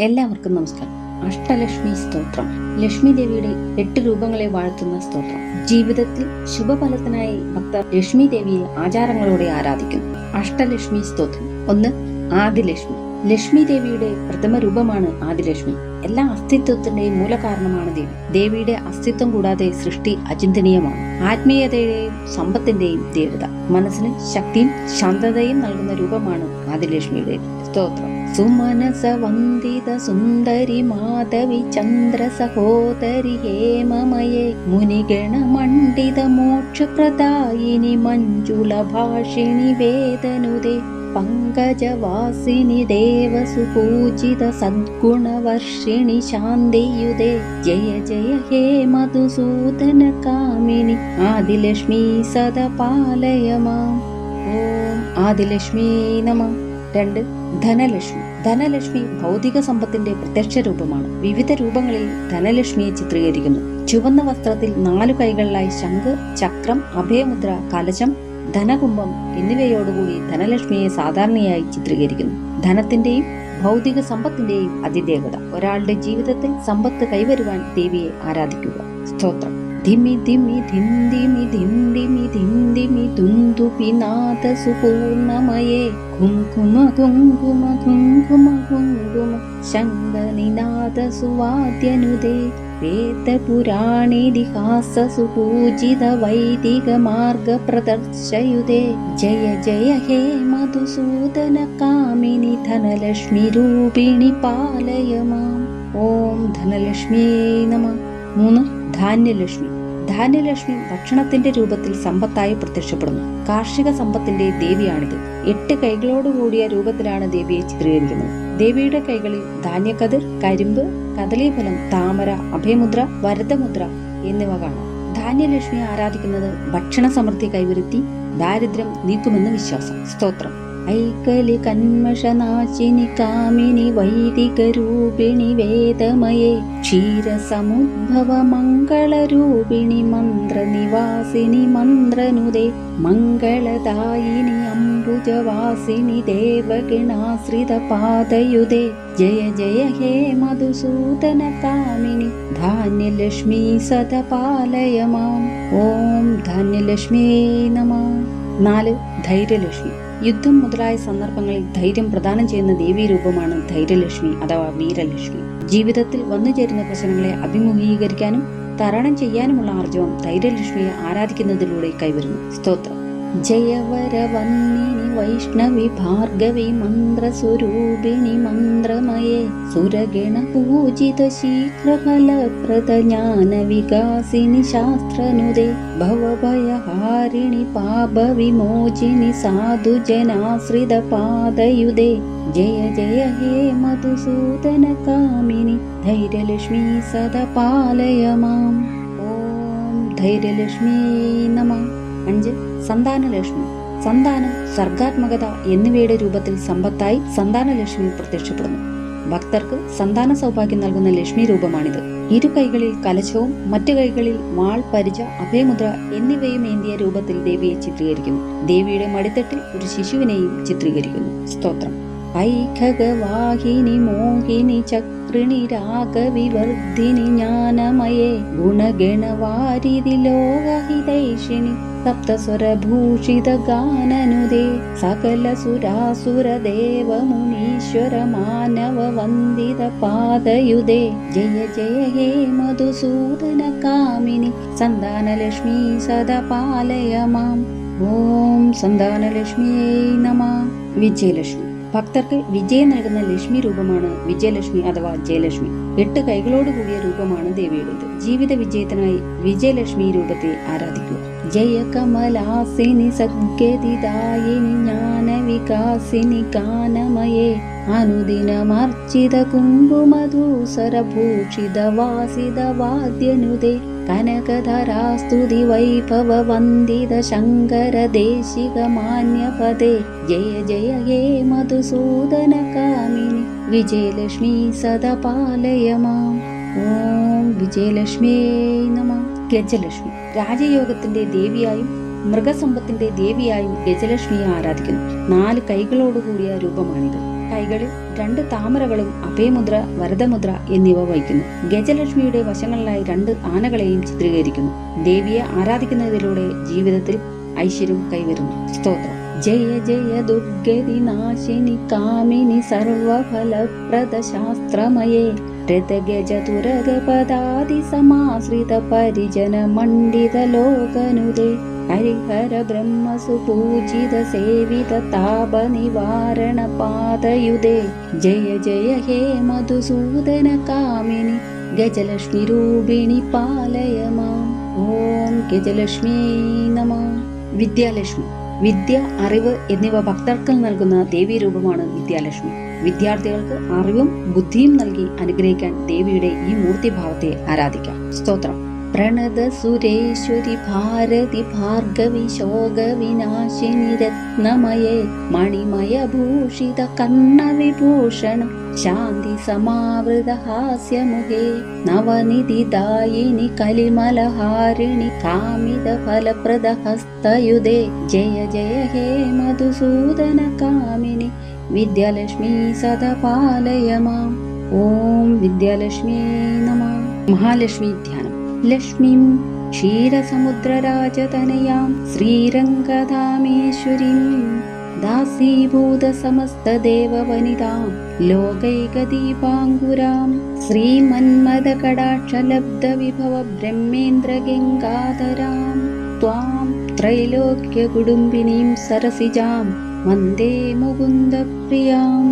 എല്ലാവർക്കും നമസ്കാരം. അഷ്ടലക്ഷ്മി സ്തോത്രം. ലക്ഷ്മി ദേവിയുടെ എട്ട് രൂപങ്ങളെ വാഴ്ത്തുന്ന സ്തോത്രം. ജീവിതത്തിൽ ശുഭഫലത്തിനായി ഭക്തർ ലക്ഷ്മി ദേവിയെ ആചാരങ്ങളോടെ ആരാധിക്കുന്നു. അഷ്ടലക്ഷ്മി സ്തോത്രം. ഒന്ന് ആദിലക്ഷ്മി. ലക്ഷ്മി ദേവിയുടെ പ്രഥമ രൂപമാണ് ആദിലക്ഷ്മി. എല്ലാ അസ്തിത്വത്തിന്റെയും മൂലകാരണമാണ് ദേവി. ദേവിയുടെ അസ്തിത്വം കൂടാതെ സൃഷ്ടി അചിന്തനീയമാണ്. ആത്മീയതയുടെയും സമ്പത്തിന്റെയും ദേവത. മനസ്സിന് ശക്തിയും ശാന്തതയും നൽകുന്ന രൂപമാണ് ആദിലക്ഷ്മിയുടെ സ്തോത്രം. सुमनसवन्दितसुन्दरि माधवि चन्द्रसहोदरि हे ममये मुनिगणमण्डितमोक्षप्रदायिनि मञ्जुलभाषिणि वेदनुदे पङ्कजवासिनि देवसुपूजित सद्गुणवर्षिणि शान्तियुदे। जय जय हे मधुसूदनकामिनि आदिलक्ष्मी सदा पालय माम्। ॐ आदिलक्ष्मी नमः। രണ്ട് ധനലക്ഷ്മി. ധനലക്ഷ്മി ഭൗതിക സമ്പത്തിന്റെ പ്രത്യക്ഷ രൂപമാണ്. വിവിധ രൂപങ്ങളിൽ ധനലക്ഷ്മിയെ ചിത്രീകരിക്കുന്നു. ചുവന്ന വസ്ത്രത്തിൽ നാലു കൈകളിലായി ശംഖ് ചക്രം അഭയമുദ്ര കലശം ധനകുംഭം എന്നിവയോടുകൂടി ധനലക്ഷ്മിയെ സാധാരണയായി ചിത്രീകരിക്കുന്നു. ധനത്തിന്റെയും ഭൗതിക സമ്പത്തിന്റെയും അതിദേവത ഒരാളുടെ ജീവിതത്തിൽ സമ്പത്ത് കൈവരുവാൻ ദേവിയെ ആരാധിക്കുക. സ്തോത്രം. धिमि धिमि धिं दिमि धिं दिमि धिं दिमि धुन्दुपि नाथसु हुनमये कुंकुम गुं गुम गुं गुम हुङ्गुम शङ्गनि नाथसुवाद्यनुदे वेदपुराणिधिहासुपूजितवैदिकमार्गप्रदर्शयुते जय जय हे मधुसूदनकामिनि धनलक्ष्मिरूपिणि पालय मां ॐ धनलक्ष्मी नमः। ധാന്യലക്ഷ്മി. ധാന്യലക്ഷ്മി ഭക്ഷണത്തിന്റെ രൂപത്തിൽ സമ്പത്തായി പ്രത്യക്ഷപ്പെടുന്നു. കാർഷിക സമ്പത്തിന്റെ ദേവിയാണിത്. എട്ട് കൈകളോടുകൂടിയ രൂപത്തിലാണ് ദേവിയെ ചിത്രീകരിക്കുന്നത്. ദേവിയുടെ കൈകളിൽ ധാന്യക്കതിർ കരിമ്പ് കദളീഫലം താമര അഭയമുദ്ര വരദമുദ്ര എന്നിവ കാണാം. ധാന്യലക്ഷ്മിയെ ആരാധിക്കുന്നത് ഭക്ഷണ സമൃദ്ധി കൈവരുത്തി ദാരിദ്ര്യം നീക്കുമെന്ന് വിശ്വാസം. സ്തോത്രം. ഐകലി കന്മഷനാശിനി കാമിനി വൈദികരൂപിണി വേദമയേ ക്ഷീരസമുദ്ഭവ മംഗളരൂപിണി മന്ത്രനിവാസിനി മന്ത്രനുദേ മംഗളദായിനി അംബുജവാസിനി ദേവഗിണാശ്രിത പാദയുദേ ജയ ജയ ഹേ മധുസൂദന കാമിനി ധാന്യലക്ഷ്മി സദപാലയ മാം ഓം ധാന്യലക്ഷ്മി നമ. നാല് ധൈര്യലക്ഷ്മി. യുദ്ധം മുതലായ സന്ദർഭങ്ങളിൽ ധൈര്യം പ്രദാനം ചെയ്യുന്ന ദേവീ രൂപമാണ് ധൈര്യലക്ഷ്മി അഥവാ വീരലക്ഷ്മി. ജീവിതത്തിൽ വന്നുചേരുന്ന പ്രശ്നങ്ങളെ അഭിമുഖീകരിക്കാനും തരണം ചെയ്യാനുമുള്ള ആർജവം ധൈര്യലക്ഷ്മിയെ ആരാധിക്കുന്നതിലൂടെ കൈവരുന്നു. സ്തോത്രം. जयवरवन्दिनि वैष्णवि भार्गवि मन्द्रस्वरूपिणि मन्त्रमये सुरगिणपूजितशीघ्रफलप्रदज्ञानविकासिनि शास्त्रनुदे भवभयहारिणि पापविमोचिनि साधुजनाश्रितपादयुदे जय जय हे मधुसूदनकामिनि धैर्यलक्ष्मी सदा पालय माम् ॐ धैर्यलक्ष्मी नमः अञ्ज സന്താനലക്ഷ്മി. സന്താനം സർഗാത്മകത എന്നിവയുടെ രൂപത്തിൽ സമ്പത്തായി സന്താനലക്ഷ്മി പ്രത്യക്ഷപ്പെടുന്നു. ഭക്തർക്ക് സന്താന സൗഭാഗ്യം നൽകുന്ന ലക്ഷ്മി രൂപമാണിത്. ഇരു കൈകളിൽ കലശവും മറ്റു കൈകളിൽ വാൾ പരിച അഭയമുദ്ര എന്നിവയും ഏന്തിയ രൂപത്തിൽ ദേവിയെ ചിത്രീകരിക്കുന്നു. ദേവിയുടെ മടിത്തട്ടിൽ ഒരു ശിശുവിനെയും ചിത്രീകരിക്കുന്നു. സ്തോത്രം. ഐഖഗവാഹിനി മോഹിനി ചക്രിണി രാഗവിവർദ്ധിനി ജ്ഞാനമയേ ഗുണഗണവാരിതി ലോകഹിതൈഷിണി. വന്ദിത പാദയുദേ ജയ ജയ ഹേ മധുസൂദന കാമിനി സന്താനലക്ഷ്മി സദപാലയ മാം ഓം സന്താനലക്ഷ്മിയേ നമ. വിജയലക്ഷ്മി. ഭക്തർക്ക് വിജയം നൽകുന്ന ലക്ഷ്മി രൂപമാണ് വിജയലക്ഷ്മി അഥവാ ജയലക്ഷ്മി. എട്ട് കൈകളോട് കൂടിയ രൂപമാണ് ദേവിയുടേത്. ജീവിത വിജയത്തിനായി വിജയലക്ഷ്മി രൂപത്തെ ആരാധിക്കുക. जय कमलासिनि सद्गतिदायिज्ञानविकासिनि कानमये अनुदिनमर्जितकुम्भुमधुसरभूषिदवासिदवाद्यनुदे कनकधरास्तुति वैभववन्दित शङ्करदेशिकमान्यपदे जय जय हे मधुसूदनकामिनि विजयलक्ष्मी सदा पालय माम्। ॐ विजयलक्ष्म्यै नमः। ഗജലക്ഷ്മി. രാജയോഗത്തിന്റെ ദേവിയായും മൃഗസമ്പത്തിന്റെ ദേവിയായും ഗജലക്ഷ്മിയെ ആരാധിക്കുന്നു. നാല് കൈകളോടുകൂടിയ രൂപമാണിത്. കൈകളിൽ രണ്ട് താമരകളും അഭയമുദ്ര വരദമുദ്ര എന്നിവ വഹിക്കുന്നു. ഗജലക്ഷ്മിയുടെ വശങ്ങളിലായി രണ്ട് ആനകളെയും ചിത്രീകരിക്കുന്നു. ദേവിയെ ആരാധിക്കുന്നതിലൂടെ ജീവിതത്തിൽ ഐശ്വര്യം കൈവരുന്നു. സ്തോത്രം. ജയ ജയ ദുർഗതി നാശിനി കാമിനി സർവഫലപ്രദ ശാസ്ത്രമയേ. രഥഗജതുരഗ പദാതി സമാശ്രിത പരിജന മണ്ഡിത ലോകനുദേ ഹരിഹര ബ്രഹ്മസു പൂജിത സേവിത താപ നിവാരണ പാദയുദേ ജയ ജയ ഹേ മധുസൂദന കാമിനി ഗജലക്ഷ്മി രൂപിണി പാലയ മാം. ഓം ഗജലക്ഷ്മി നമ. വിദ്യാലക്ഷ്മി. വിദ്യ അറിവ് എന്നിവ ഭക്തർക്ക് നൽകുന്ന ദേവീരൂപമാണ് വിദ്യാലക്ഷ്മി. വിദ്യാർത്ഥികൾക്ക് അറിവും ബുദ്ധിയും നൽകി അനുഗ്രഹിക്കാൻ ദേവിയുടെ ഈ മൂർത്തിഭാവത്തെ ആരാധിക്കാം. സ്തോത്രം. പ്രണത സുരേശ്വരി ഭാരതി ഭാർഗവി ശോക വിനാശിനി രത്നമയേ മണിമയ ഭൂഷിത കർണവിഭൂഷണ ശാന്തി സമാവൃത ഹാസ്യമുഖേ നവനിധിദായിനി കലിമലഹാരിണി കാമിത ഫലപ്രദ ഹസ്തയുദേ ജയ ജയ ഹേ മധുസൂദന കാമിനി विद्यालक्ष्मी सद पालय माम् ॐ विद्यालक्ष्मी नमः। महालक्ष्मी ध्यानं लक्ष्मीं क्षीरसमुद्रराजतनयां श्रीरङ्गधामेश्वरीं दासीभूतसमस्तदेववनितां लोकैकदीपाङ्कुरां श्रीमन्मदकडाक्षलब्धविभवब्रह्मेन्द्रगङ्गाधरां त्वां त्रैलोक्यकुटुम्बिनीं सरसिजाम् വന്ദേ മുകുന്ദപ്രിയാം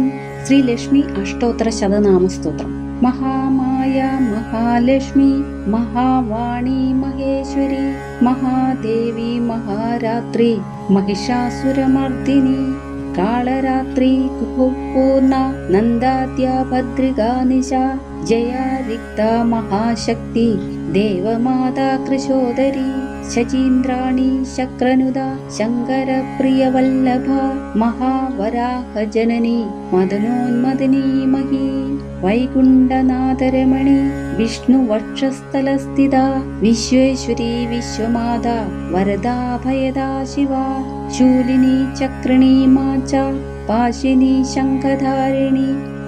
ശ്രീലക്ഷ്മി അഷ്ടോത്തര ശതനാമസ്തോത്രം. മഹാമായ മഹാലക്ഷ്മി മഹാവാണി മഹേശ്വരി മഹാദേവി മഹാരാത്രി മഹിഷാസുരമർദ്ദിനി കാളരാത്രി കുഹുപൂർണ നന്ദാദ്യ ഭദ്രികാനിശ ജയാരിക്ത മഹാശക്തി ദേവമാതാ കൃശോദരി. ശചീന്ദ്രാണി ശക്രനുത ശങ്കരപ്രിയവല്ലഭ മഹാവരാഹ ജനനി മദനോന്മദനീ മഹീ വൈകുണ്ഠനാഥരമണി വിഷ്ണു വക്ഷസ്ഥലസ്ഥിത വിശ്വേശ്വരി വിശ്വമാത വരദാഭയദാ ശിവ ശൂലിനി ചക്രിണി മാച്ച പാശിനി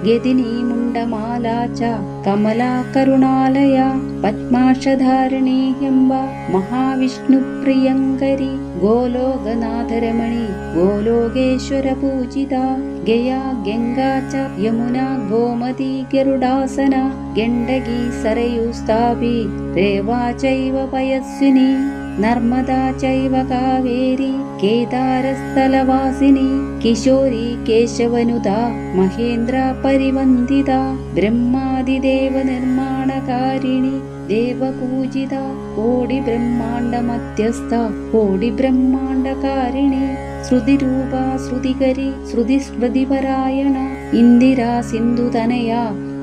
गदिनीमुण्डमाला च कमला करुणालया पद्माशधारिणी बिम्बा महाविष्णुप्रियङ्करी गोलोकनाथरमणि गोलोकेश्वरपूजिता गया गङ्गा च यमुना गोमती गरुडासना गण्डगी सरयुस्तावी रेवा चैव पयस्विनी നർമ്മദാ ചൈവ കാവേരി കേദാരസ്ഥലവാസിനി കിശോരി കേശവനുത മഹേന്ദ്ര പരിവന്ദിത ബ്രഹ്മാതിദേവ നിർമ്മാണകാരിണി ദേവപൂജിത കോടി ബ്രഹ്മാണ്ട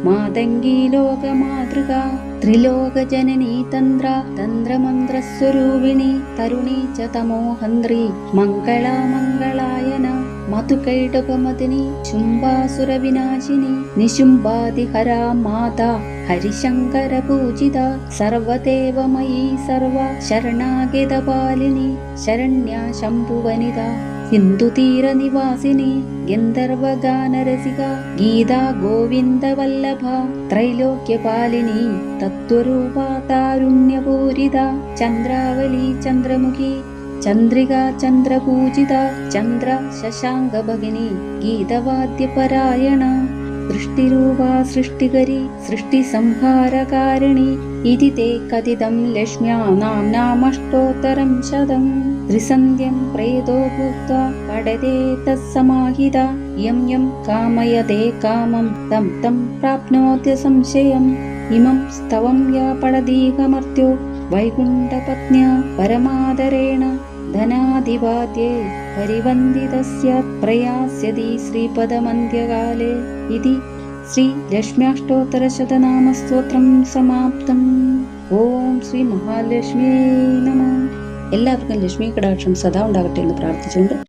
മാതംഗീ ലോകമാതൃക ത്രിലോകജനനീ തന്ത്ര തന്ത്രമന്ത്രസ്വരൂപിണി തരുണീ ച തമോഹന്ത്രി മംഗളാമംഗളായന മധുകൈടകമദിനി ശുംഭാസുരവിനാശിനി നിശുംഭാതിഹരാ മാതാ ഹരിശങ്കര പൂജിത സർവദേവമയീ സർവ ശരണാഗതപാലിനി ശരണ്യ ശംഭുവനിത സിന്ധുതീരനിവാസിനി ഗന്ധർവഗാനരസിക ഗീതാ ഗോവിന്ദവല്ലഭ ത്രൈലോക്യപാലിനി തത്വരൂപ താരുണ്യപൂരിത ചന്ദ്രാവലി ചന്ദ്രമുഖി ചന്ദ്രിക ചന്ദ്രപൂജിത ചന്ദ്ര ശശാങ്ക ഭഗിനി ഗീതവാദ്യപരായണ സൃഷ്ടിരൂപ സൃഷ്ടികരി സൃഷ്ടിസംഹാരകാരിണി इति ते कथितं लक्ष्म्याणां नामष्टोत्तरं शतं। त्रिसन्ध्यं प्रेतो भूत्वा पडते तत्समाहिता। यं यं कामयते कामं तं तं प्राप्नोत्य संशयम् इमं स्तवं या पडदीहमर्त्यो वैकुण्ठपत्न्या परमादरेण धनाधिवाद्यतस्य प्रयास्यति श्रीपदमन्त्यकाले इति ശ്രീ ലക്ഷ്മ്യാഷ്ടോത്തരശതനാമസ്തോത്രം സമാപ്തം. ഓം ശ്രീ മഹാലക്ഷ്മി നമ. എല്ലാവർക്കും ലക്ഷ്മി കടാക്ഷം സദാ ഉണ്ടാകട്ടെ എന്ന് പ്രാർത്ഥിച്ചുകൊണ്ട്